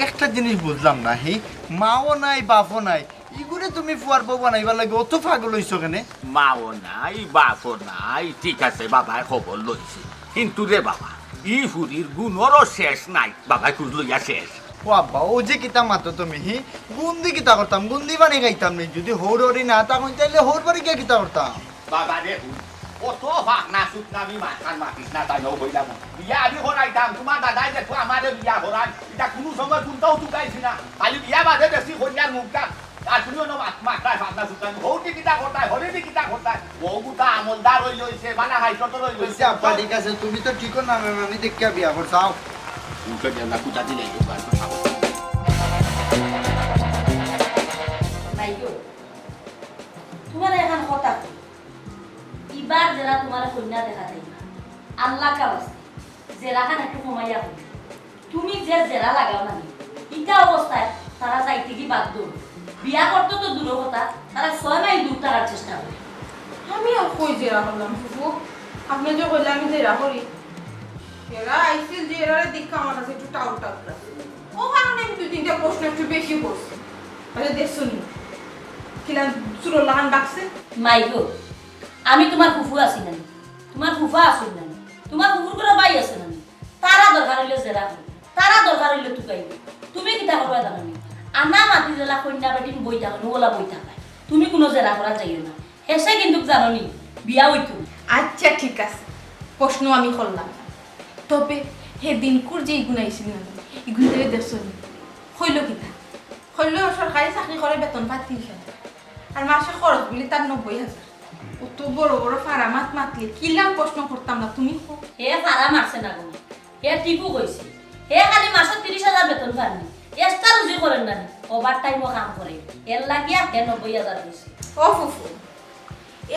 একটা জিনিস বুঝলাম না হি মাও নাই বাপও নাই। ইগুরে তুমি ফুয়ার বউ বানাইবার লাগে অত পাগল হইছো কেনে? মাও নাই বাপও নাই ঠিক আছে বাবাই খবর লইছে কিন্তু রে বাবা ই ফুরির গুণরও শেষ নাই। বাবাই খুঁজ লইয়া শেষ ও আব্বা ও যে কিতা মাতো তুমি হি? গুন্দি কিতা করতাম গুন্দি বানিয়ে খাইতাম নি। যদি হোর হরি না তখন তাইলে হোর বাড়ি গিয়ে কিতা করতাম। বাবা রে কত ভাগ না সুত না আমি মাথান মাতিস না তাই হইলাম বিয়া আমি হরাইতাম তোমার দাদাই দেখো আমাদের বিয়া হরান এটা কোনো সময় কোনটাও চুকাইছি না। খালি বিয়া বাদে বেশি হইয়ার মুখটা আর তুমিও না মাথায় ভাগ না সুতান হৌটি কিতা করতাই হরিদি কিতা করতাই বউ গুতা আমলদার হই লইছে বানা হাইছত রই বলছি লইছে আব্বা ঠিক আছে তুমি তো ঠিকও না আমি দেখিয়া বিয়া করছাও উঠে গেল না কুতা দিলে কই। ইবার যারা তোমার কন্যা দেখা যাই আল্লাহ কাবাস্তে জেরাখান একটু কমাইয়া কই তুমি যে জেরা লাগাও না ইটা অবস্থায় তারা যাইতে কি বাধ্য বিয়া করতে তো দূর কথা, তারা ছয় মাইল দূর থাকার চেষ্টা করে। আমি আর কই জেরা হলাম ফুফু? আপনি যে কইলে আমি জেরা করি। এরা আইসিল যে দীক্ষা আমার কাছে একটু টাউট টাউট ও কারণে আমি দুই তিনটা প্রশ্ন একটু বেশি করছি। আরে দেখছ নি কিলাম চুরো লাগান ডাকছে মাইগো আমি তোমার ফুফু আছি না তোমার ফুফা আসুন না তোমার ফুফুর করে বাই আছে না তারা দরকার হইলে জেরা তারা দরকার হইলে টুকাইবে তুমি কিতা করবা জানো আনা মাটি জেলা কন্যা বেটি বই থাকো ওলা বই থাকায় তুমি কোনো জেরা করা যাইও না হেসে কিন্তু জানো নি বিয়া হইতো আচ্ছা ঠিক আছে। প্রশ্ন আমি করলাম তবে হে দিনকুর যে ইগুণ আইছিল না থেকে দেখছ হইল কিতা? হইল সরকারি চাকরি করে বেতন ত্রিশ হাজার আর মাসে খরচ বলি তার নব্বই হাজার। অত বড় বড় ফাড়া মাত মাতলে কিলাম প্রশ্ন করতাম না তুমি? হে ফারা মারছে না কোনো। হে টিপু কইছে। হে খালি মাসে তিরিশ হাজার বেতন পাননি এক্সট্রা রুজি করেন না। ওভার টাইমও কাম করে। এর লাগিয়া হে নব্বই হাজার দিছে ও ফুফু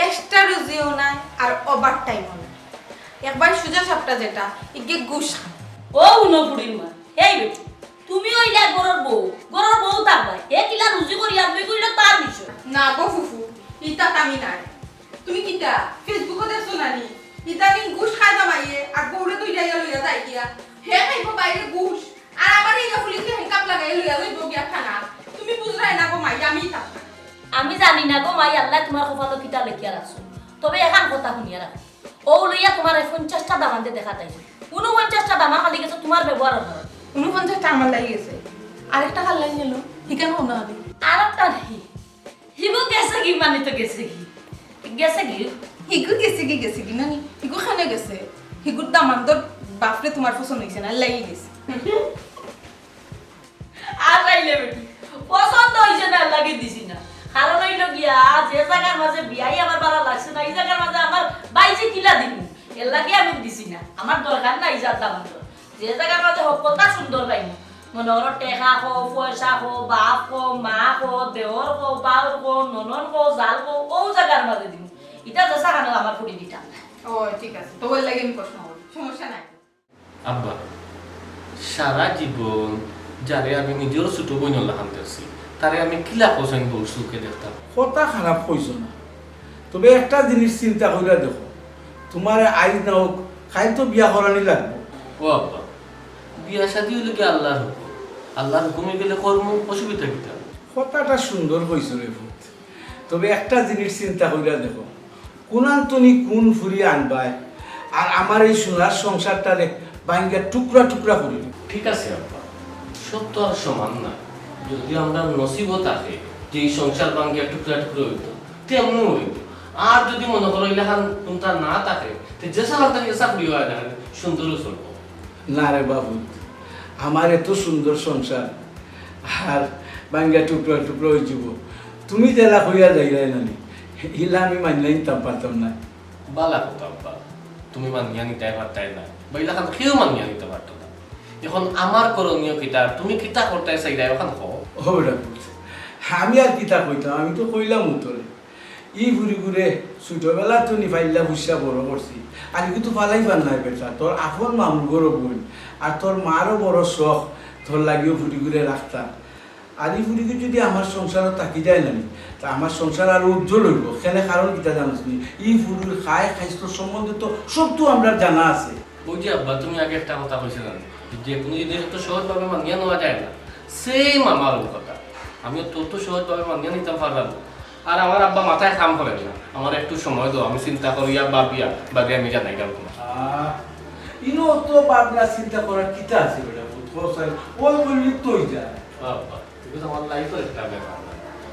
এক্সট্রা রুজিও নাই আর ওভার টাইমও নাই। একবার সুজা সাপটা যেটা ইগে গুস। ও উনো বুড়ির মা হেই বেটি। তুমি ওইলা গরর বউ। গরর বউ থাকবা হে কিলা রুজি করি আমি কইলে তার বিষয় না গো ফুফু ইটা আমি নাই। তুমি কিটা ফেসবুকে দেখছ নানি ইটা নি গুস খাই দামাইয়ে আর বউরে তুই যাইয়া লইয়া যাই কিয়া হে খাইব বাইরে গুস আর আমার এই ফুলিকে হেকাপ লাগাই লইয়া লইব গিয়া খানা তুমি বুঝরাই না গো মাই আমি থাক আমি জানি না গো মাই আল্লাহ তোমার কপালো কিতা লেখিয়া রাখছো। তবে এখন কথা শুনিয়া রাখো। ও লইয়া তোমার পঞ্চাশটা দামানতে দেখা যাইছে উনপঞ্চাশটা দামা খালি গেছে তোমার ব্যবহার করে উনপঞ্চাশটা আমার লাগি গেছে। আরেকটা লাগি হিকান না আমি আর একটা হিগো গেছে কি মানে তো গেছে কি? গেছে কি? হিগু গেছে কি গেছে কি নানি? হিগু খানে গেছে? হিগুর দামান তোর বাপরে তোমার পছন্দ হয়েছে না লাগি গেছে। আর রাইলে বেটি। পছন্দ হইছে না লাগি দিছি না। কারণ হইল গিয়া যে জায়গার মাঝে বিয়াই আমার ভালো লাগছে না এই জায়গার মাঝে আমার বাইজে কিলা দিব। এর লাগে আমি দিছি না। আমার দরকার নাই যার দাম যে জায়গার হোক কথা সুন্দর পাইনি মনে হলো টেকা খো পয়সা খো বাপ খো মা খো দেহর খো বাউর খো ননন খো জাল খো ও জায়গার মাঝে দিব এটা যে সাকানো আমার পুরি দিতাম ও ঠিক আছে। তো ওই লাগে আমি প্রশ্ন সমস্যা নাই। আব্বা সারা জীবন যারে আমি নিজের ছোট বোন লাহান দেখছি তারে আমি কিলা পছন্দ বল সুখে দেখতাম কথা খারাপ কইছো না। তবে একটা জিনিস চিন্তা করে দেখো। তোমার আইজ না হোক খাই তো বিয়া করানি লাগবো। ও আব্বা। বিয়া শাদি হইলে কি আল্লাহর হুকুম? আল্লাহর হুকুমে গেলে কর্ম অসুবিধা কিতা কথাটা সুন্দর কইছো রে তবে একটা জিনিস চিন্তা করে দেখো কোনান তুমি কোন ফুরিয়ে আনবাই আর আমার এই সোনার সংসারটারে ভাঙ্গা টুকরা টুকরা করি। ঠিক আছে আব্বা। তো আর সমান না। যদি আমরা নসিব থাকে যে এই সংসার ভাঙ্গিয়া টুকরা টুকরা হইতো তেমনও হইতো। আর যদি মনে করো ইলাহান কোনটা না থাকে তো যে সালাম তাকে চাকরি হয় না সুন্দরও চলবো। না রে বাবু আমার এত সুন্দর সংসার আর ভাঙ্গা টুকরা টুকরা হয়ে যাব। তুমি জেলা হইয়া যাইলাই নানি ইলা আমি মানলে নিতাম পারতাম না। বালা কথা আব্বা তুমি মানিয়া নিতে পারতাই না বা ইলাকান কেউ মানিয়া নিতে পারতো না। এখন আমার করণীয় কিতা তুমি কিতা করতে চাইলা এখন ওরা আমি আর কিতা কইতাম আমি তো কইলাম উত্তরে। ই ঘুরি ঘুরে ছোটবেলা তো নিফাইলা হুসা বড় করছি আর কিন্তু ফালাই পার নাই বেটা তোর আপন মামুর গরো বোন। আর তোর মারও বড় শখ তোর লাগিও ঘুরি ঘুরে রাখতা আর এই ফুরিকে যদি আমার সংসারও থাকি যায় না তা আমার সংসার আরও উজ্জ্বল হইব সেনে কারণ কিতা জানিস নি এই ফুরির খায় খাইস্ত সম্বন্ধে তো সব তো আমরা জানা আছে। যে আব্বা তুমি আগে একটা কথা কইছিলেন যে কোনো জিনিস তো সহজভাবে মানিয়ে নেওয়া যায় না সেম আমার কথা। আমিও তো তো সহজভাবে মানিয়ে নিতে পারলাম। আর আমার আব্বা মাথায় কাম করে না। আমার একটু সময় দাও আমি চিন্তা করিয়া ভাবিয়া বাদে আমি জানাই গেল আহ, ইনো তো চিন্তা করার কিতা আছে বেটা? ওই বললি তোই যায়। বাবা আমার লাইফের একটা ব্যাপার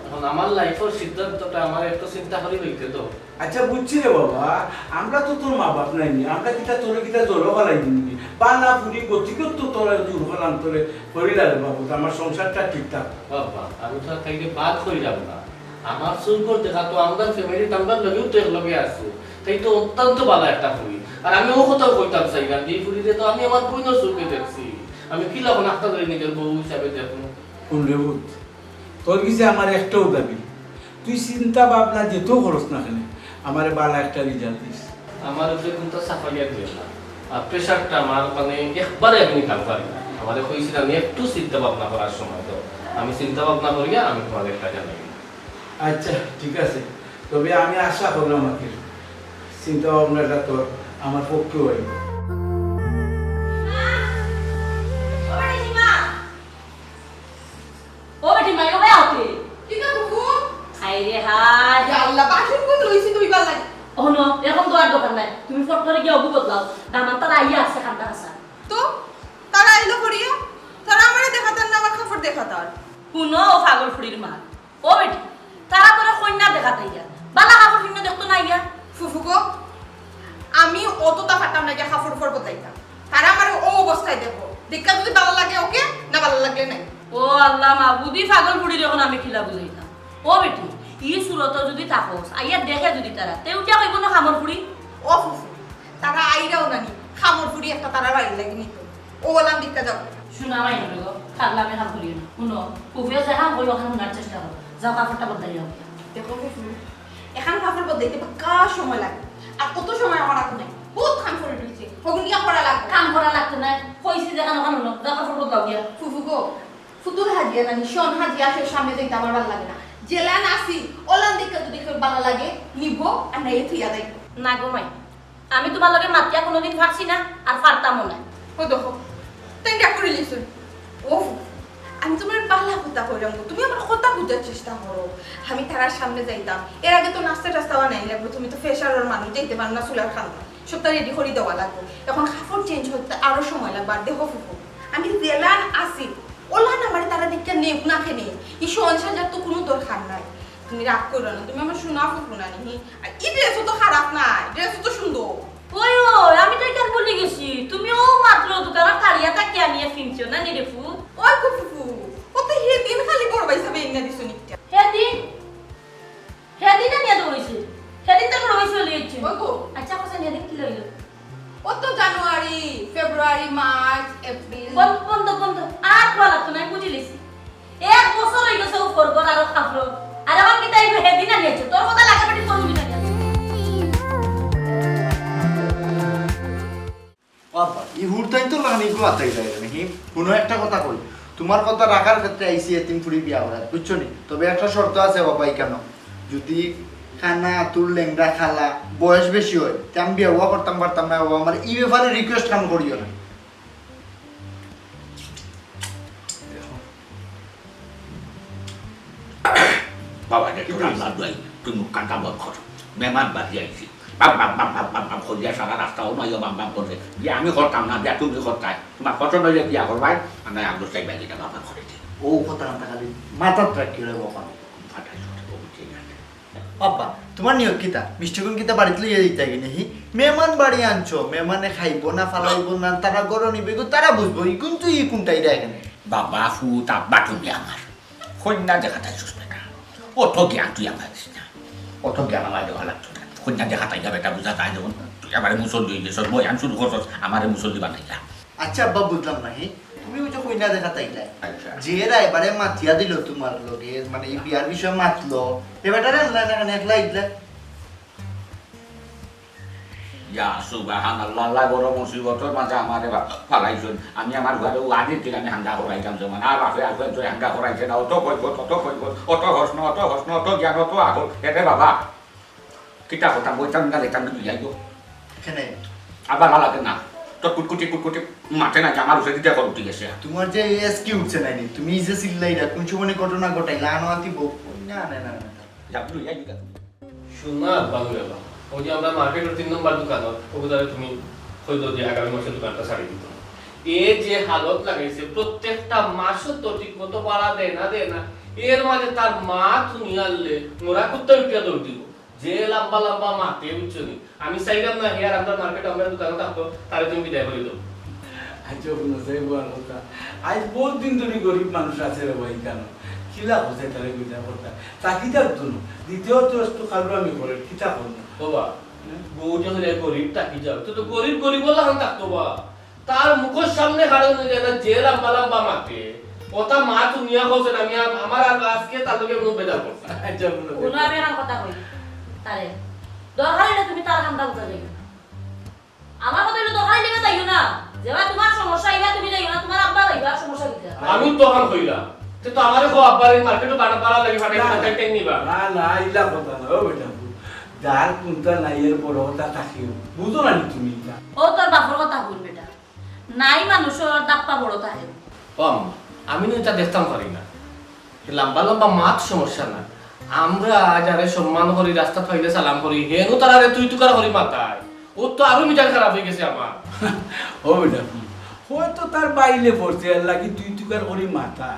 এখন আমার লাইফের সিদ্ধান্তটা আমার একটু চিন্তা করি হইতে তো। আচ্ছা বুঝছি রে বাবা। আমরা তো তোর মা বাপ নাই আমরা কিতা তোরে কিতা ফেলাই বা না। ফুরি গতিকেও তো তোরা জোর ফেলাম তোরে করিলা রে বাবু আমার সংসারটা ঠিকঠাক বাবা আমি তো তাইকে বাদ করি যাব না। আমার করে দেখা তো আমরা ফ্যামিলি আমরা লগেও তো একলগে আছো। তাই তো অত্যন্ত ভালো একটা ফুরি আর আমি ও কথাও কইতাম চাই না এই ফুরিতে তো আমি আমার বইনের চুলকে দেখছি। আমি কি লাভ নাস্তা ধরে নিজের বউ হিসাবে দেখুন কোন রে বুধ তোর কিছু আমার একটাও দাবি? তুই চিন্তা ভাবনা যেতেও করস না কেন আমার বালা একটা রেজাল্ট দিস। আমার উপরে কিন্তু সাফাইয়া না। আর প্রেশারটা আমার মানে একবারে আমি কাম পারি না। আমাদের কইছিল আমি একটু চিন্তা ভাবনা করার সময় তো আমি চিন্তা ভাবনা করিয়া আমি তোমাদের একটা জানাই। আচ্ছা ঠিক আছে। তবে আমি আশা করলাম আমাকে চিন্তা ভাবনাটা তোর। আমার পক্ষে হইব ইয়া তুমি ফট করে গিয়ে অবু বদলাও। দামান তার আইয়া আছে তো তারা আইলো করিয়া? তারা আমারে দেখাতার না আমার খাফর দেখাতার? শুনো ও পাগল ফুড়ির মা। ও বেটি তারা তোরা কন্যা দেখাতে বালা কাপড় কিনে দেখতো না ইয়া ফুফুকো আমি অতটা ফাটাম না যে খাফর উপর বদলাইতাম তারা আমার ও অবস্থায় দেখো। দেখা যদি ভালো লাগে ওকে না ভালো লাগলে নাই। ও আল্লাহ মা বুদি পাগল ফুড়ি যখন আমি খিলা বুঝাইতাম। ও বেটি ই সুরত যদি তাকস আইয়া দেখে যদি তারা তেও কিয়া কইব না খামর ফুড়ি? ও ফুফু তারা আইরাও নানি খামর ফুরি একটা তারা বাড়ি লাগে নিত। ও বললাম দিকটা যাও। শুনা মাই নটো গো খাগলা মে খাম ফুড়ি শুনো কুফিও যে খাম কইও খাম চেষ্টা করো। যাও কাপড়টা বদলাই যাও। দেখো ফুফু এখান খাফর বদলাইতে কা সময় লাগে। আর কত সময় আমার নাই? বহুত খান করে দিচ্ছে হগুন গিয়া করা লাগবে? কাম করা লাগতো না কইছি যে কানো কানো যাও কাপড় বদলাও গিয়া ফুফু গো ফুতুল হাজিয়া নানি শোন হাজিয়া আসে সামনে যাইতে আমার ভালো লাগে না। জেলা নাসি ওলান দিকে যদি কেউ ভালো লাগে নিব আর নাই থুইয়া দেয় না গো মাই আমি তোমার লগে মাতিয়া কোনোদিন ফারছি না আর ফারতামও না ও দেখো তাই ডা করে লিসুন ও আমি তোমার বালা কথা কইরাম গো। তুমি আমার কথা বুঝার চেষ্টা করো। আমি তারার সামনে যাইতাম। এর আগে তো নাস্তা টাস্তা বানাই লাগবে তুমি তো ফেশারের মানুষ, যাইতে পারো না চুলার খান্না সবটা রেডি করে দেওয়া লাগবে। এখন কাপড় চেঞ্জ হতে আরও সময় লাগবে আর দেখো ফুফু। আমি জেলান আসি ওলান আমার তারা দিকটা নেব না খেনে এই সংসার যার তো কোনো দরকার নাই। তুমি রাগ করো না। তুমি আমার শোনা ফুফু না নি আর এই ড্রেসও তো খারাপ না ড্রেসও তো সুন্দর। ওই ওই, আমি তো এখানে বলে গেছি। তুমিও মাত্র দোকানের কালিয়া তাকে আনিয়ে ফিনছো না নিরে ফু ওই কত হে দিন খালি করবাই সবে দিছো নিকটা? তো আচ্ছা কোসা হেদিন কি লইলো? ও তো জানুয়ারি ফেব্রুয়ারি মার্চ এপ্রিল। বন্ধ বন্ধ বন্ধ। আর ভালো লাগতো না বুঝি লিছি এক বছর হয়ে গেছে ও করব আর খাবলো আর আমার কি তাই হেদিন আনিয়েছে তোর কথা লাগে করবি না বাবা এই হুড়তাই তো লাগানি এগুলো আতাই যায় নাকি? কোনো একটা কথা কই। তোমার কথা রাখার ক্ষেত্রে আইসি এতিম ফুড়ি বিয়া করার বুঝছ নি? তবে একটা শর্ত আছে বাবা কেন যদি খানা তোর লেংরা খালা বয়স বেশি হয় তে আমি বিয়া হওয়া করতাম পারতাম না বাবা আমার এই ব্যাপারে রিকোয়েস্ট কাম করিও না। বাবা রে তোর আল্লাহ দুয়াই তুই মুখ কান্তা বন্ধ কর। মেহমান বাড়ি আইছি। বাপ বাপ বাপ বাপ বাপ বাপ করিয়া সারা রাস্তাও নয় বাপ বাপ করে বিয়া আমি করতাম না বিয়া তুমি করতাই তোমার পছন্দ হইলে বিয়া করবাই আর নয় আগ্রহ চাই ব্যাগিটা বাবা করে ও কথা না খালি মাথার রাখি রে বাবা তোমার নিয়োগ কিতা? মিষ্টিগুন কিতা বাড়িতে লিয়ে দিতে হি মেহমান বাড়ি আনছো মেহমানে খাইবো না ফালাইবো না তারা গরম নিবে গো, তারা বুঝব ই কিন্তু ই কোনটাই রে এখানে বাবা ফুট আব্বা তুমি আমার কন্যা দেখাটাই সুস্থ না অত জ্ঞান তুই আমার দিস না অত জ্ঞান আমার দেওয়া লাগতো। না কন্যা দেখাটাই যাবে এটা বুঝা তাই যখন তুই আমার মুসল্লি গেছ বয়ান শুরু করছ আমার মুসল্লি বানাইলা আচ্ছা আব্বা বুঝলাম না তুমি ওই যে কইনা দেখা তাইলে আচ্ছা এবারে মাতিয়া দিল তোমার লগে মানে এই বিয়ার বিষয়ে মাতলো এবারে আনলা না একলা ইদলা ইয়া সুবাহান আল্লাহ আল্লাহ মুসিবতর মাঝে আমারে ফালাইছেন আমি আমার ঘরে আদির থেকে আমি হাঙ্গা করাইতাম যেমন আর বাপে আসবেন হাঙ্গা করাইছে না অত কইব তত কইব অত হসন অত হসন অত জ্ঞান অত আগল বাবা কিতা কথা বইতাম না লেতাম না যাইব এখানে আবার ভালো লাগে না তো কুটকুটি কুটকুটি মাঠে না আমার উঠে দিতে করো ঠিক আছে তোমার যে এস কি উঠছে নাইনি তুমি যে চিল্লাইরা কোন সময় ঘটনা ঘটাই লানো বউ না না না না যাব যাই শোনা বাংলা ওই যে আমরা মার্কেটের তিন নম্বর দোকানত ওগুলো তুমি হয়তো যে আগামী মাসে দোকানটা ছাড়ি দিত এ যে হালত লাগাইছে প্রত্যেকটা মাসও তো ঠিক মতো পাড়া দেয় না দেয় না এর মাঝে তার মা তুমি আনলে মোরা কুত্তা উঠিয়া দৌড় দিব যে লম্বা লম্বা মাতে বুঝছ নি? আমি চাইলাম না হেয়ার আমরা মার্কেট আমরা দোকানে থাকতো তাহলে তুমি বিদায় করে কথা। আজ বহুত দিন ধরে গরিব মানুষ আছে রে ভাই কেন? কিলা হচ্ছে তারে কইতা কথা? তাকি থাকতো না। দ্বিতীয় তো কারও আমি করে কিতা করব বাবা বউ যখন এই গরিব তাকি যাও। তো তো গরিব গরিব বলা হান থাকতো বা তার মুখের সামনে কারণ যায় না যে লম্বা লম্বা মাতে ওটা মা বলছেন আমি আর- আমার আজকে তার লোকে কোনো বেদার করছে এখন কথা কই তারে। দরকার হলে তুমি তার কামটা বুঝা যাইও আমার কথা হলো দরকার লেগে যাইও না। যেবা তোমার সমস্যা ইবা তুমি যাইও না। তোমার আব্বা যাইবা সমস্যা আমি তো হান কইলা তে তো আমারে কো আব্বার এই মার্কেটে বাড়া বাড়া লাগি ফাটাই ফাটাই টাইম নিবা। না না ইলা কথা না ও বেটা কোনটা নাই এর বড় কথা থাকিও বুঝো না তুমি ও তোর বাপর কথা বল বেটা। নাই মানুষের দাপ্পা বড় থাকে আম্মা, আমি না এটা দেখতাম পারি না। লম্বা লম্বা মাছ সমস্যা না। আমরা যারা সম্মান করি রাস্তা পাইলে সালাম করি হেনু তারা রে তুই তুকার করি মাতায় ও তো আরও মিজাজ খারাপ হয়ে গেছে আমার। ও বেটা হয়তো তার বাইলে পড়ছে লাগি তুই তুকার করি মাথা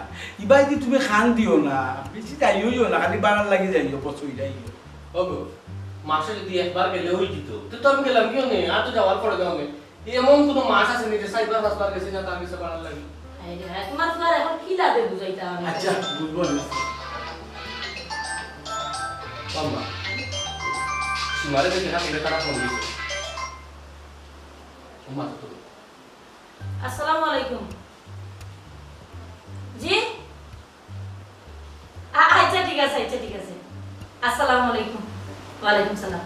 ইবাই দি তুমি খান দিও না বেশি যাইও না খালি বাড়ার লাগি যাইও পছই যাইও। ওগো মাসে যদি একবার গেলে হয়ে যেত তো তো আমি গেলাম কেউ নেই আর তো যাওয়ার পরে যাও এমন কোনো মাস আছে নিজে সাইবার পাঁচবার গেছি না তার কাছে বাড়ার লাগে। তোমার ফুয়ার এখন কি লাগে বুঝাইতা আমি আচ্ছা বুঝব না। আম্মা সীমারে দেখে না এটা তারা ফোন দিয়েছে আম্মা তো আসসালামু আলাইকুম জি? আ- আচ্ছা ঠিক আছে আচ্ছা ঠিক আছে। আসসালামু আলাইকুম ওয়ালাইকুম সালাম।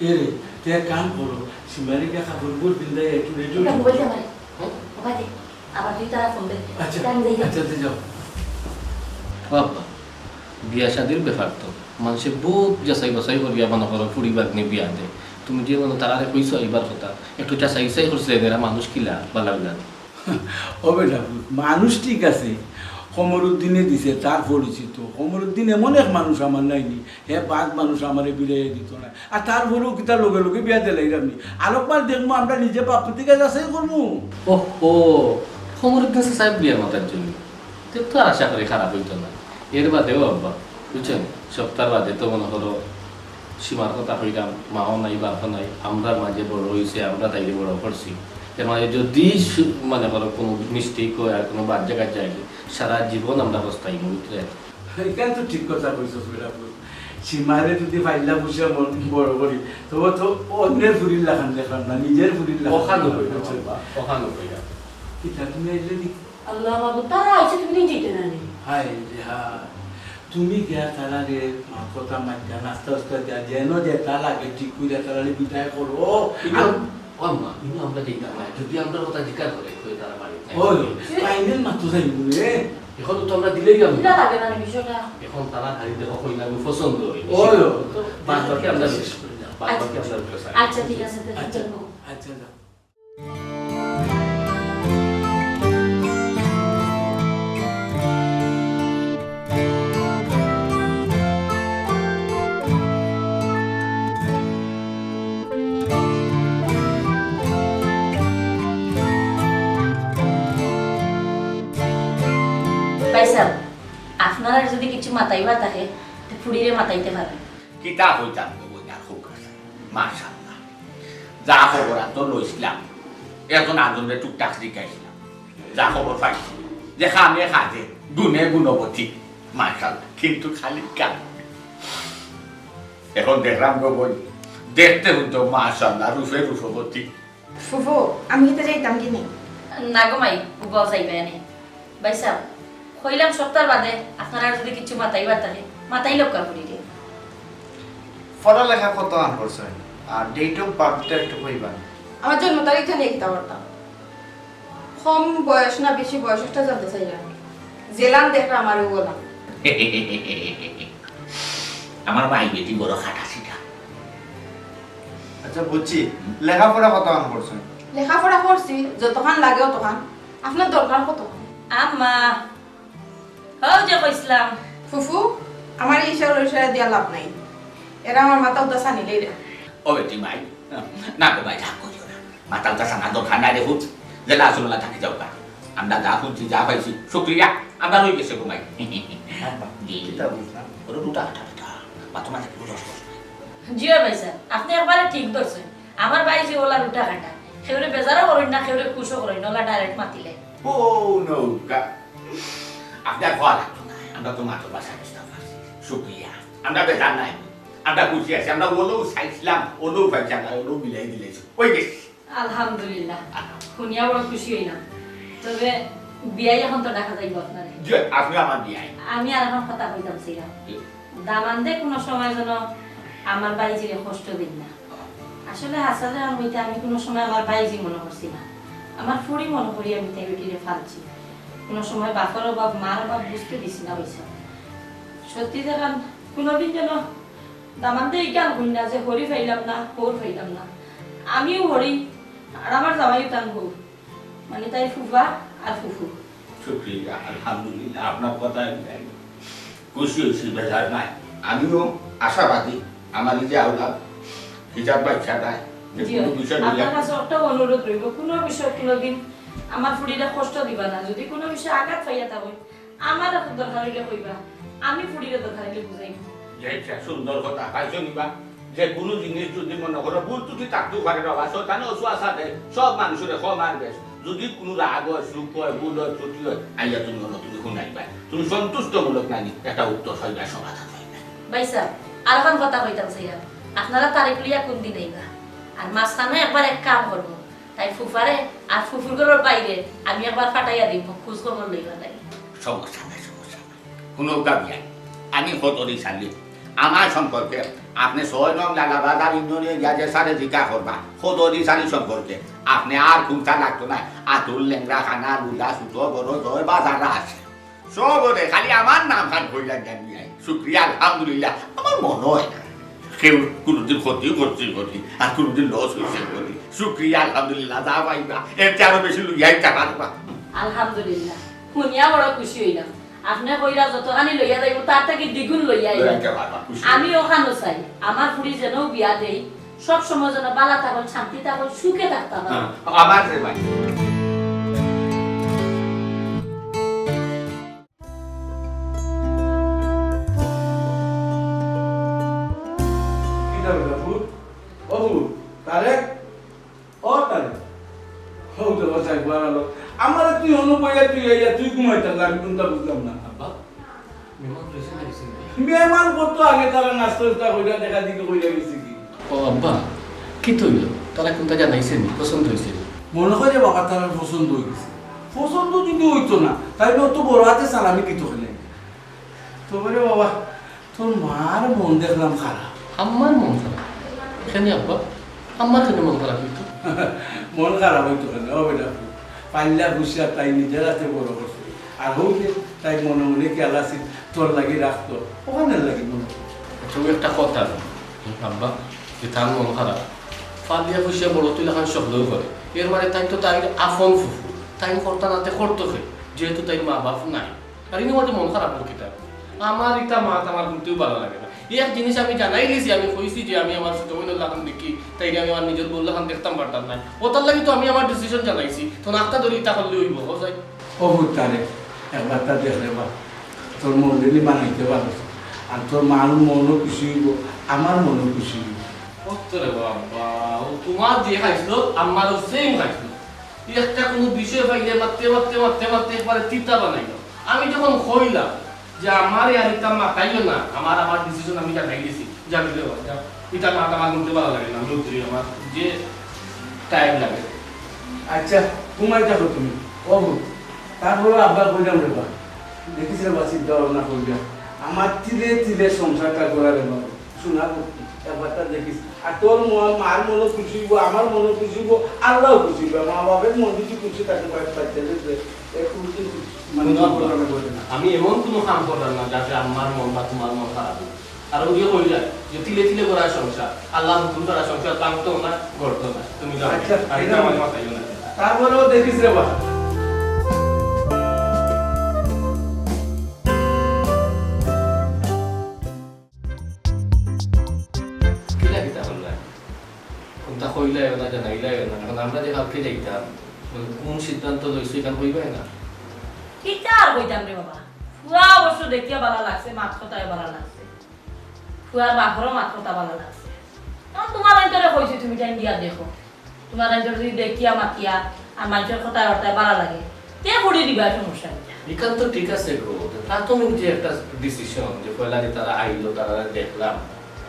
এ রে তুই এক কাম করো সিমারিকা কাপড় গুড় পিন্দাই একটু রেডিও এটা মোবাইল দে আমারে। মোবাইল দে আবার তুই তারা ফোন দে। আচ্ছা আচ্ছা যাও। বাবা বিয়া শাদির ব্যাপার তো। মানুষে বহুত যাচাই বাছাই করিয়া মনে করো ফুড়ি বাগনি বিয়া দে তুমি যে মানে তারারে কইছো এইবার কথা একটু যাচাই যাচাই করছিলে এরা মানুষ কিলা বালা বিলা ও বেটা মানুষ ঠিক আছে কমরুদ্দিনে দিছে তার পরিচিত কমরুদ্দিন এমন এক মানুষ আমার নাইনি হে বাঘ মানুষ আমারে বিলাই দিত না আর তার বড় কিতা লগে লগে বিয়া দিলাই আপনি আলোকবার দেখব আমরা নিজে বাপু থেকে যাচাই করব ও ও খবরের সাহেব বিয়ার মাতার জন্য। তো আশা করি খারাপ হইতো না এর বাদেও আব্বা। বুঝছেন? সপ্তাহ বাদে তো মনে করো সীমার কথা হইলাম মাও নাই বাপও নাই আমরা মাঝে বড় হয়েছে আমরা তাইলে বড় করছি। এর মাঝে যদি মানে করো কোনো মিস্টেক হয় আর কোনো বাদ জায়গায় যায় সারা জীবন আমরা বস্তাই বুঝলে এখানে তো ঠিক কথা কইছো সীমারে যদি ফাইলা বুঝে মন বড় করি তবে তো অন্যের ফুরির লাগান দেখলাম না নিজের ফুরির লাগান অখানো অখানো কইরা। কিতা তুমি আইলে আল্লাহ বাবু তারা আইছে তুমি নিজে যেতে না রে হাই হা তুমি গিয়া তারা রে মা কথা মাইকা নাস্তা উস্তা দিয়া যেন যে তার আগে ঠিক কইরা তারা বিদায় করো। ও আম্মা, ইনো আমরা না। যদি আমরা কথা জিজ্ঞাসা করে কই তারা ওই ফাইনাল মাত্র যাইব রে। এখন তো আমরা দিলেই আমরা কিরা লাগে না বিষয়টা? এখন তারা হারি দেখো কইলা আমি পছন্দ হই ওই তো বাদ বাকি আমরা শেষ করে বাদ বাকি আমরা আচ্ছা ঠিক আছে আচ্ছা আচ্ছা কিছু মাতাইবা থাকে তো ফুড়িরে মাতাইতে পারবেন কিতা হইতাম গো না মাশাআল্লাহ। যা খবর আর তো লইছিলাম এখন আনন্দে টুকটাক শিখাইছিলাম যা খবর পাইছি। যে খামে খাজে গুণে গুণবতী। মাশাআল্লাহ কিন্তু খালি কাজ এখন দেখলাম গো বই দেখতে হতো মাশাআল্লাহ রূপে রূপবতী। ফুফু আমি তো যাইতাম কি নেই না গো মাই গল যাইবে এনে। ভাই সাহেব কইলাম সপ্তাহ বাদে আপনারা যদি কিছু মাতাইবা থাকে মাতাই লোক ফুড়িরে পড়ালেখা কত আন করছ আর ডেট অফ বার্থটা একটু কইবা আমার জন্ম তারিখটা নিয়ে কিতা করতাম কম বয়স না বেশি বয়স একটা জানতে চাইলাম। জেলাম দেখরা আমারও বললাম। আমার ভাই বেটি বড় খাটাছিটা আচ্ছা বুঝছি। লেখাপড়া কত কাম করছেন? লেখাপড়া করছি যতখান লাগে অতখান। আপনার দরকার কত আম্মা হও যে কইছিলাম ফুফু আমার এই ইশারা দিয়া লাভ নাই। এরা আমার মাথা উদাসা নিলেই রে। ও বেটি ভাই না গো ভাই রাগ করিও না। মাতাল কাছে না দরকার নাই থাকি যাও কা আমরা যা শুনছি যা পাইছি শুক্রিয়া। আমরা রয়ে গেছে জি। ওরা দুটা বা তোমার জিও ভাই স্যার আপনি একবারে ঠিক ধরছেন। আমার ভাই যে ওলা লুটা কাটা সেউরে বেজারও করেন না সেউরে খুশও করেন ওলা ডাইরেক্ট মাতিলে। ও নৌকা। আপনার ভয় লাগতো না। আমরা তো মাত্র বুঝতে পারছি শুক্রিয়া। আমরা বেজার নাই। আমরা খুশি আছি। আমরা ওলেও চাইছিলাম ওলেও পাইছি আমরা। ওলেও মিলাই দিলেছি ওই গেছি আলহামদুলিল্লাহ। শুনিয়া বড় খুশি হইলাম। তবে বিয়াই এখন তো দেখা যাইব আপনারে। আপনি আমার বিয়াই। আমি আর এখন কথা কইতাম ছিলাম। দামান দে কোনো সময় যেন আমার বাইজিরে কষ্ট দিন না। আসলে হাসালে আমি কোনো সময় আমার বাইজি মনে করছি না। আমার ফুড়ি মনে করি আমি তাই বেটিরে ফালছি। কোনো সময় বাপের অভাব মার অভাব বুঝতে দিছি না হইছে সত্যি দেখান কোনোদিন যেন দামান দে জ্ঞান হই না যে হরি ফাইলাম না হোর ফাইলাম না। আমিও হরি আর আমার জামাইও টান হোর। মানে তাই ফুফা আর ফুফু। শুক্রিয়া আলহামদুলিল্লাহ আপনার কথা খুশি হয়েছি বেজার নাই। আমিও আশাবাদী আমার এই যে আওলাদ হিজাব বাচ্চা নাই যে জি, কোনো বিষয় আপনার কাছে একটা অনুরোধ রইব কোনো বিষয় কোনোদিন আমার ফুড়িটা কষ্ট দিবা না। যদি কোনো বিষয়ে আঘাত পাইয়া থাকো আমার দরকার হইলে কইবা আমি ফুড়িরে দরকার হইলে একটা সুন্দর কথা পাইছো নিবা যে কোনো জিনিস যদি মনে করো ভুল ত্রুটি থাকতেও পারে বাবা শতানে অসুয়াশা দেয় সব মানুষের সমান বেশ। যদি কোনো রাগ হয় সুখ হয় ভুল হয় ত্রুটি হয় আইয়া তুমি মনে তুমি শুনাই পাই তুমি সন্তুষ্টমূলক নানি একটা উত্তর হইবা সমাধান হইবে। ভাইসা আর এখন কথা কইতাম সাইয়া আপনারা তারিখ লিয়া কোন দিন আইবা? আর মাঝখানে একবার এক কাম করব। তাই ফুফারে আর ফুফুর ফুফুরগুলোর বাইরে আমি একবার ফাটাইয়া দিব, খোঁজ খবর লইবা তাই। সমস্যা নাই, সমস্যা কোনো কাবিয়াই আমি সতরি চালি। আমার সম্পর্কে আপনি ছয় নং লাগাবাদার ইউনিয়নে গিয়া যে সারে জিকা করবা সতরি চালি সম্পর্কে? আপনি আর কোনটা লাগতো না। আতুল লেংরা খানা লুলা সুতো বড় জয় বাজার আছে। সবরে খালি আমার নাম খান কইলা দিয়াই শুক্রিয়া, আলহামদুলিল্লাহ। আমার মনে হয় না। কেউ কোনোদিন ক্ষতিও করছে করি আর কোনোদিন লস হয়েছে করি শুক্রিয়া আলহামদুলিল্লাহ যা পাইবা এর চেয়ে আরও বেশি লুইয়াই দেবা আলহামদুলিল্লাহ শুনিয়া বড় খুশি হইলাম। আপনি কইরা যতখানি লইয়া যাইব তার থেকে দ্বিগুণ লইয়া আমি ওখানে চাই আমার ফুড়ি যেন বিয়া দেই সব সময় যেন বালা থাকল শান্তি থাকল সুখে থাকতাম আমার রে ভাই। অনুপয়া তুই এইয়া তুই ঘুমাইতে আমি কোনটা বুঝলাম না? আব্বা মেহমান না মেহমান কত আগে তারা নাস্তা টাস্তা কইরা দেখা দিকে কইরা গেছে কি? ও আব্বা কি তৈল? তারা কোনটা জানাইছে নি? পছন্দ হয়েছে নি? মনে হয় যে বাবা তার পছন্দ গেছে পছন্দ যদি হইতো না তাইলে তো বড় হাতে সালামি কি তো খেলে তবে রে বাবা তোর মার মন দেখলাম খারাপ। আমার মন খারাপ? এখানে আব্বা? আমার কেন মন খারাপ হইতো? মন খারাপ হইতো কেন? ও বেটা পাইলা বুসিয়া তাই নিজের হাতে বড় করছে। আর হোক তাই মনে মনে আছে তোর লাগি রাখতো ওখানে লাগি মনে তুমি একটা কথা আব্বা, যে তার মন খারাপ। পালিয়া বসিয়া বড় তুই এখন শব্দ করে। এর মানে তাই তো তাই আফন ফুফু। তাই কর্তা নাতে করতো যেহেতু তাই মা বাপ নাই। আর ইনি মন খারাপ কিতা আমার ইটা মা আমার শুনতেও ভালো লাগে না। এক জিনিস আমি জানাই দিয়েছি আমি কইছি যে আমি আমার বোনের লাগান দেখি তাই আমি আমার নিজের বউ লাগান দেখতাম পারতাম না ওটার লাগি তো আমি আমার ডিসিশন জানাইছি। তো নাকটা ধরে ইটা করলে হইব বুঝাই ও তারে একবার তা দেখলে বা তোর মন্দিরই বানাইতে পারো আর তোর মার মনও খুশি হইব আমার মনও খুশি হইব। ওরে বাবা তোমার যে খাইছিল আমারও সেম খাইছিল। একটা কোনো বিষয় পাইলে মারতে মারতে মারতে মারতে একবারে তিতা বানাইল। আমি যখন হইলাম যে আমার আর ইটা মাতাইও না, আমার আমার ডিসিশন আমি জানাই দিছি। জানি দেবো ইটা মাতা আমার মধ্যে ভালো লাগে না লোক আমার যে টাইম লাগে। আচ্ছা ঘুমাই থাকো তুমি। ও তারপরে আব্বা কইলাম রে বা দেখিস রে বা চিন্তা ভাবনা করবে আমার তিলে তিলে সংসারটা করা রে শোনা একবার তা দেখিস। আর তোর মার মনে খুশি হইব আমার মনে খুশি হইব আল্লাহ খুশি হইব। মা বাবার মন যদি খুশি থাকে মানে আমি এমন কোনো কাম করলাম না যাতে আমার মন বা তোমার মন খারাপ। আর ওই হয়ে যায় যে তিলে তিলে করা সংসার আল্লাহ হুকুম করা সংসার ভাঙতো না গড়তো না। তুমি আচ্ছা, তারপরেও দেখিস রে বা আমরা যে কালকে যাইতাম কোন সিদ্ধান্ত লইছো এখান কইবাই না? কিটা আর কইতাম রে বাবা। ফুয়া অবশ্য দেখিয়া ভালো লাগছে মাত কথায় ভালো লাগছে। ফুয়ার বাপরও মাত কথা ভালো লাগছে। এখন তোমার অন্তরে কইছি তুমি টাইম দিয়া দেখো। তোমার অন্তরে যদি দেখিয়া মাতিয়া আর মানুষের কথায় বার্তায় ভালো লাগে তে পড়ে দিবা সমস্যা এখান তো ঠিক আছে গো প্রাথমিক যে একটা ডিসিশন যে পয়লা যে তারা আইলো তারা দেখলাম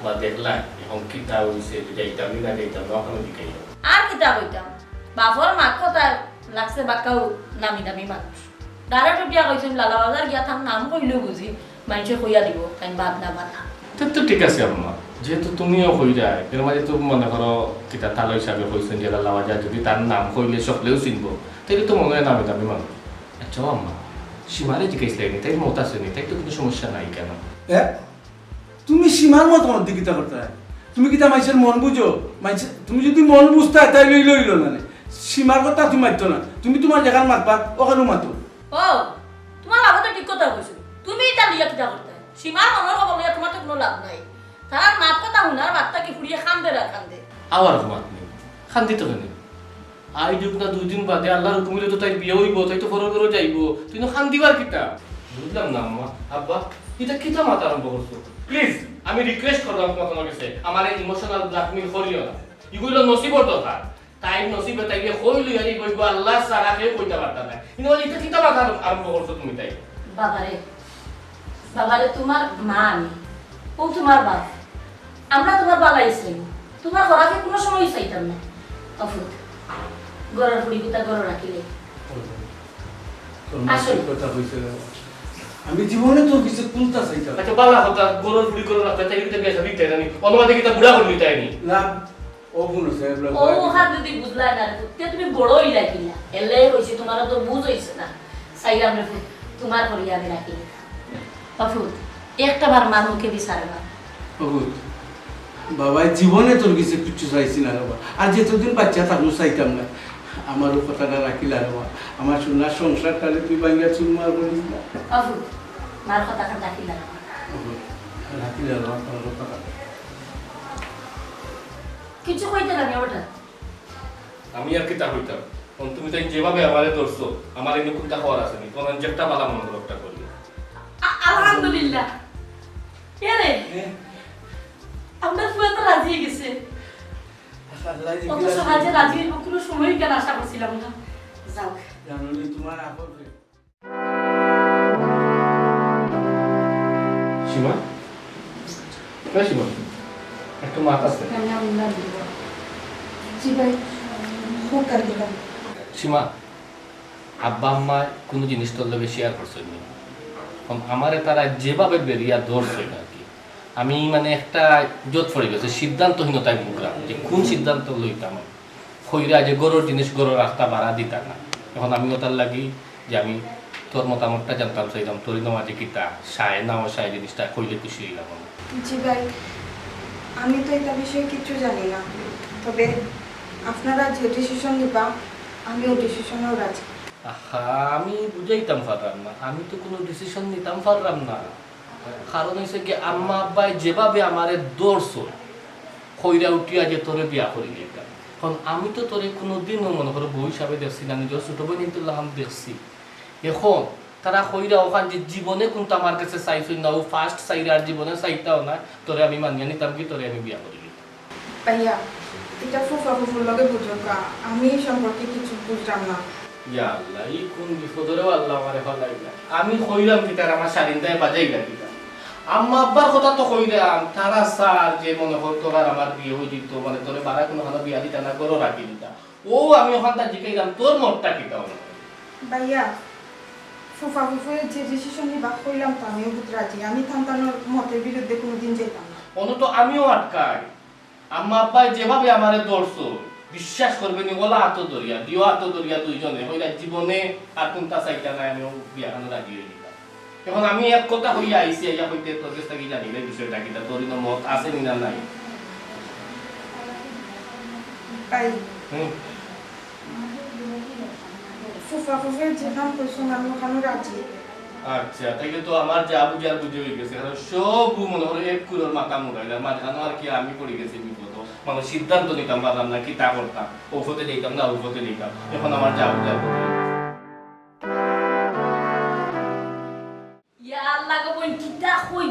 বা দেখলাম এখন কিতা হইছে যে যাইতাম না যাইতাম ওখানে দিকাই আর কিতা কইতাম? বাপর মাত কথায় লাগছে বাক্কাও নামি দামি মানুষ ডাইরেক্ট উঠিয়া কইছেন লালা বাজার গিয়া থাম নাম কইলো বুঝি মানুষে কইয়া দিব তাই বাদ না বাধা তো তো ঠিক আছে আম্মা যেহেতু তুমিও কই যায় এর মাঝে তো মনে করো কিতা তালো হিসাবে কইছেন যে লালা যায় যদি তার নাম কইলে সকলেও চিনব তাইলে তো মনে হয় নামে দামি মানুষ আচ্ছা আম্মা সীমারে জিজ্ঞাসা নি? তাই মত আছে নি? তাই তো কোনো সমস্যা নাই কেন? তুমি সীমার মতো মত দিকিতা করতে হয় তুমি কিতা মাইসের মন বুঝো? মাইসে তুমি যদি মন বুঝতে তাই লই লইল না নে। সীমার কথা তুমি মারতো না। তুমি তোমার যেখান মাতবা ওখানে মাতো। ও তোমার বাবা তো ঠিক কথা কইছো। তুমি এটা লিয়া কিটা করতে? সীমার মনের খবর লিয়া তোমার তো কোনো লাভ নাই। তার মাত কথা শুনার বার্তা কি ফুরিয়ে খান্দে রা খান্দে? আবার ঘুমাত নেই। শান্তি তো কেন? আই যুগ না দুই দিন বাদে আল্লাহর হুকুম তো তাই বিয়ে হইব তাই তো ঘর ঘর যাইব। তুই তো শান্তিবার কিতা? বুঝলাম না আম্মা। আব্বা এটা কিতা মাথা আরম্ভ করছ? প্লিজ আমি রিকোয়েস্ট করলাম তোমার কাছে আমার এই ইমোশনাল ব্ল্যাকমেল করিও না। এগুলো নসিবর দরকার তাই নসিবে তাইলে কইলি আর কইব আল্লাহ সারা কেউ কইতে পারতা না। কিন্তু বলি এটা কিতা মাথা আরম্ভ করছ তুমি তাই? বাবারে বাবারে তোমার মা আমি। ও তোমার বাপ। আমরা তোমার বাবা ইসলাম তোমার ঘরাকে কোনো সময় চাইতাম না। অফুত গড়ার কুতা গড় রাখিলে। আসলে। কথা হইছে। আমি জীবনে তোর কিছু কুলতা চাইতাম। আচ্ছা বালা কথা গরুর ফুড়ি করে রাখতে তাই কিন্তু বেসা দিতে জানি অনুবাদে কিতা বুড়া করলি তাই নি? না ও গুণ আছে এগুলো ও হাত যদি বুঝলাই না তে তুমি বড় হইলা কিনা এলে হইছে তোমার তো বুঝ হইছে না। সাইরাম রে তোমার করিয়া আমি রাখি। অফুত একটা বার মার মুখে বিচারে না। বহুত বাবা জীবনে তোর কিছু কিচ্ছু চাইছি না বাবা। আর যেতদিন বাচ্চা থাকল চাইতাম না। আমারও কথাটা রাখিলা বাবা আমার সোনার সংসারটারে তুই বাঙ্গা চুরমার করিস না। মার কথা রাখিলা রাখিলা বাবা তোমার কথা কিছু কইতে ওটা। আমি আর কিতা হইতাম তুমি তাই যেভাবে আমারে ধরছো আমার এই নকুলটা হওয়ার আছে নি। তোমার যেটা বালা মনে একটা করলি আলহামদুলিল্লাহ। কে রে আমরা ফুয়া তো রাজি হয়ে গেছে। আল্লাহ অত সহজে কোনো সময় কেন আশা করছিলাম না? যাও জানুনি তোমার আপন সীমা? কই সীমা। একটু মাত আছে। সীমা আব্বা আম্মা কোনো জিনিস তোর লগে শেয়ার করছেন নি। আমারে তারা যেভাবে বেরিয়া ধরছে কি আমি মানে একটা জোট পড়ে গেছে সিদ্ধান্তহীনতায় ভুগলাম যে কোন সিদ্ধান্ত লইতাম খৈরা যে গরুর জিনিস গরুর রাস্তা বাড়া দিতাম না। এখন আমি ওটার লাগি যে আমি তোর মতামতটা জানতাম চাইলাম তোর মাঝে কিতা? সায় না সায় জিনিসটা কইলে খুশি হইলাম। জি ভাই আমি তো এটা বিষয়ে কিছু জানি না। তবে আপনারা যে ডিসিশন নিবা আমি ও ডিসিশনেও রাজি। আহা আমি বুঝাইতাম পারলাম না। আমি তো কোনো ডিসিশন নিতাম পারলাম না। কারণ হয়েছে কি আম্মা আব্বাই যেভাবে আমারে দৌড়ছো খৈরা উঠিয়া যে তোরে বিয়া করি কারণ আমি তো তোরে কোনো দিনও মনে করো বই হিসাবে দেখছি না নিজের ছোট বোন কিন্তু আমি দেখছি। এখন তারা কইরা ওখান যে জীবনে কিন্তু আমার কাছে চাইছই না ও ফার্স্ট চাইরা আর জীবনে চাইতাও না তোরে আমি মানিয়ে নিতাম কি তোরে আমি বিয়া করি ভাইয়া এটা ফুফা ফুফুর লগে বুঝোকা আমি সম্পর্কে কিছু বুঝলাম না। ইয়া আল্লাহ এই কোন বিপদেরও আল্লাহ আমারে হলাই না। আমি কইলাম কি তার আমার শাড়িটায় বাজাই লাগি আম্মা আব্বার কথা তো কইলাম তারা স্যার যে মনে হল তোর আর আমার বিয়ে হয়ে যেত মানে তোর কোনো হানা বিয়া দিতা না গরো রাখি দিতা। ও আমি ওখানটা জিকাইলাম তোর মতটা কি তাও ভাইয়া ফুফা ফুফুর যে ডিসিশন নিবা কইলাম তো আমিও বুঝ রাজি। আমি থামতানোর মতের বিরুদ্ধে কোনোদিন যেতাম না। অন্তত আমিও আটকাই। আম্মা আব্বা যেভাবে আমারে দর্শো বিশ্বাস করবেন ওলা আত দরিয়া দিও আত দরিয়া দুইজনে হইলা জীবনে আর কোনটা চাইটা নাই আমি বিয়াখানো রাজি দিতাম এখন আমি এক কথা হইয়া আইসি আইয়া হইতে তোর কাছ থেকে জানিলে বিষয়টা কিটা তোর মত আছে নি না নাই। তাই? হুম। ফুফা ফুফে যেখান কইছো আমি ওখানে রাজি। আচ্ছা তাইলে তো আমার যা বুঝার বুঝে হয়ে গেছে কারণ সব মনে হলো এক কুলোর মাথা মাঝখানে আর কি আমি পড়ে গেছি বিপদ মানে সিদ্ধান্ত নিতাম পারলাম না কি তা করতাম ঔষধে দিতাম না ঔষধে দিতাম এখন আমার যা বুঝার বুঝে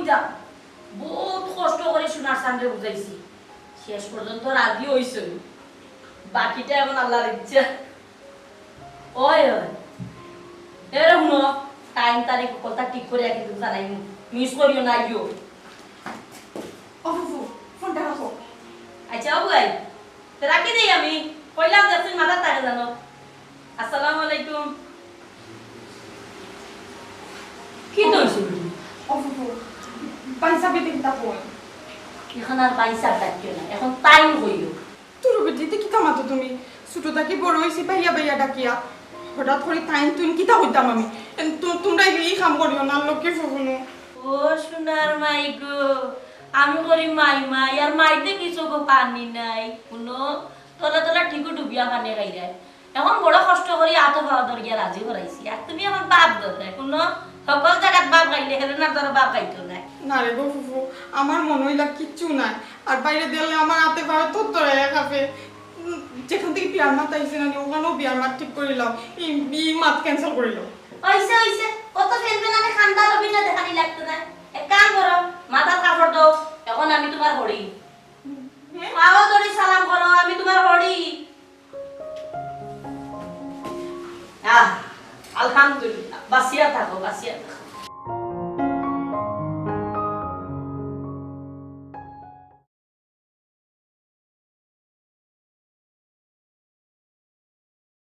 কইতা বহুত কষ্ট করে শোনার সামনে বুঝাইছি। শেষ পর্যন্ত রাজি হইছে। বাকিটা এখন আল্লাহর ইচ্ছা। ওই ওই। এরে শুনো টাইম তারিখ কথা ঠিক করে কিন্তু জানাই মিস করিও না ফোনটা রাখো। আচ্ছা আই রাখি দেই আমি। কইলাম যাচ্ছি মাথা তাকে জানো। আসসালামু আলাইকুম। কি তো হইছে পয়সা পেতে কিতা কই এখন আর পয়সা ডাকিও না এখন টাইম হইল তোর বেটিতে কিতা মাতো তুমি? ছোট থাকি বড় হয়েছি ভাইয়া ভাইয়া ডাকিয়া হঠাৎ করে তাইন তুই কিতা হইতাম আমি? তো- তোমরা এই কাম করিও না লোকে ফুফুনো ও সোনার মাই গো আমি করি মাই মাই আর মাইতে কিছু গো পানি নাই? কোনো তলে তলে ঠিকু ডুবিয়া পানি খাই যায়। এখন বড় কষ্ট করি আত ভাবা দরগিয়া রাজি করাইছি আর তুমি আমার বাপ দরে কোনো সকল জায়গাত বাপ গাইলে হেলে না তোর বাপ গাইতো নাই। না রে গো ফুফু আমার মনে হইলা কিচ্ছু নাই। আর বাইরে দিলে আমার হাতে পায়ে তোর তোরা খাবে যেখান থেকে বিয়ার মাত আইছে না ওখানেও বিয়ার মাত ঠিক করিলাম এই মাত ক্যান্সেল করিলাম হইছে হইছে। কত ফেলবে না খান্দা রবি না দেখানি লাগতো না। এক কাম করো মাথার কাপড় দাও এখন আমি তোমার হরি। পাও ধরি সালাম করো আমি তোমার হরি। আহ আলহামদুলিল্লাহ। বাসিয়া থাকো বাসিয়া থাকো।